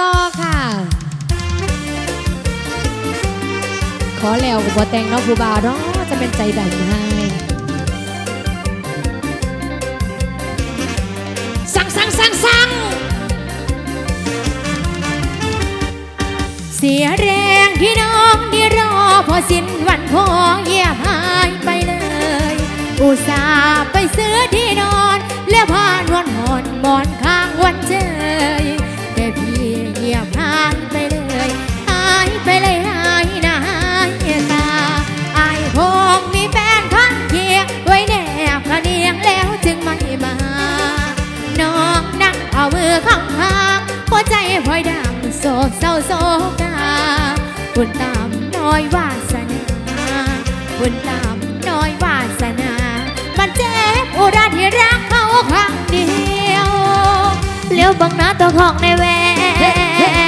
ต่อค่ะ ขอแล้วกับบอแต่งเนาะครูบาเนาะจะเป็นใจดันให้สั่งสั่งสั่งสั่งเสียแรงที่น้องที่รอ พอสิ้นวันพอเยียบหายไปเลย อุตส่าห์ไปซื้อที่ามือข้างข้างหัวใจพลอยดำโศกเศร้าโศกาบุญตามน้อยวาสนาบุญตามน้อยวาสนา มันเจ็บอุราที่รักเขาครั้งเดียวเลี้ยวบังหน้าตัวของในแว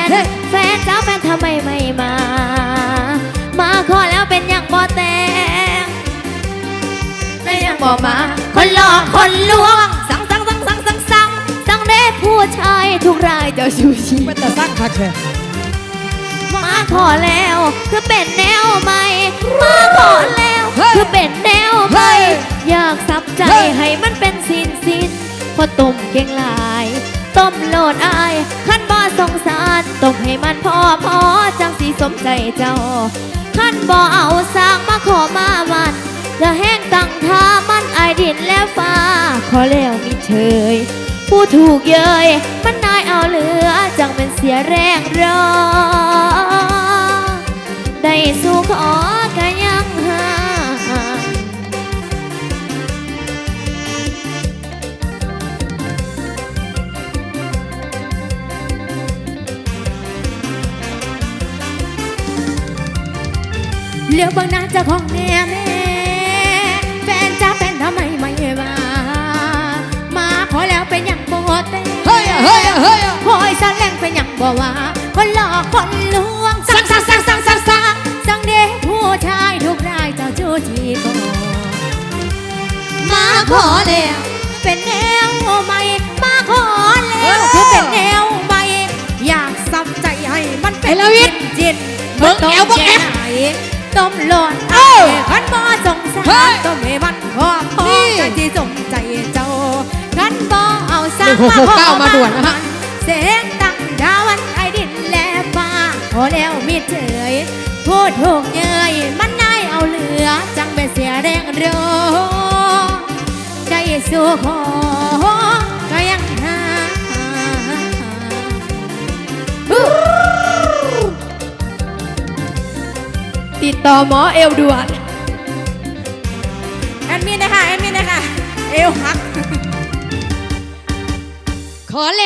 นแฟนเจ้าแฟนทำไมไม่มา มาขอแล้วเป็นอย่างบ่แต่งไม่ยังบอกมา คนหลอกคนลวงสัง ผู้ชายทุกรายเจ้าชูชีเป็นแต่สร้างคักแท้มาขอแล้วคือเป็นแนวใหม่มาขอแล้วคือเป็นแนวใหม่อยากสับใจให้มันเป็นสินสินพอต้มเก่งหลายต้มโหลดอายขั้นบ่สงสารต้มให้มันพอพอจังสีสมใจเจ้าขั้นบ่เอาสร้างมาขอมามัน ผู้ถูกเยยมันนายเอาเหลือจังเป็นเสียแรงรอ ได้สู่ขอก็ยังหาเหลือบางน้าเจ้าของแน่แม่ บ่ว่าคนหลอกคนลวงสั่งสั่งสั่งสั่งสั่งสั่งสั่งเด็กผู้ชายทุกรายเจ้าจู้ทีก่อนมาขอแล้วเป็นแนวใหม่มาขอแล้วคือเป็นแนวใหม่อยากสับใจให้มันเป็นไอ้ละวิทจิตเบิ่งแอวเบิ่งแอวไหนต้มหลอดเอ้าขันบ่สงสาเฮ้รยต้มให้มันพอพอนี่กันที่สมใจเจ้าขันบ่เอาสร้างหนึ่งหกหกเก้าขอมาด่วนนะฮะเสียงตั้ง ดาวันไอดินและฟ้าพอแล้วมิดเฉยพูดถูกเยยมันนายเอาเหลือ จังไปเสียแรงรอใจสู้ขอก็ยังหาติดต่อหมอเอวด่วนแอดมินนะคะแอดมินนะคะเอวหักขอแล้ว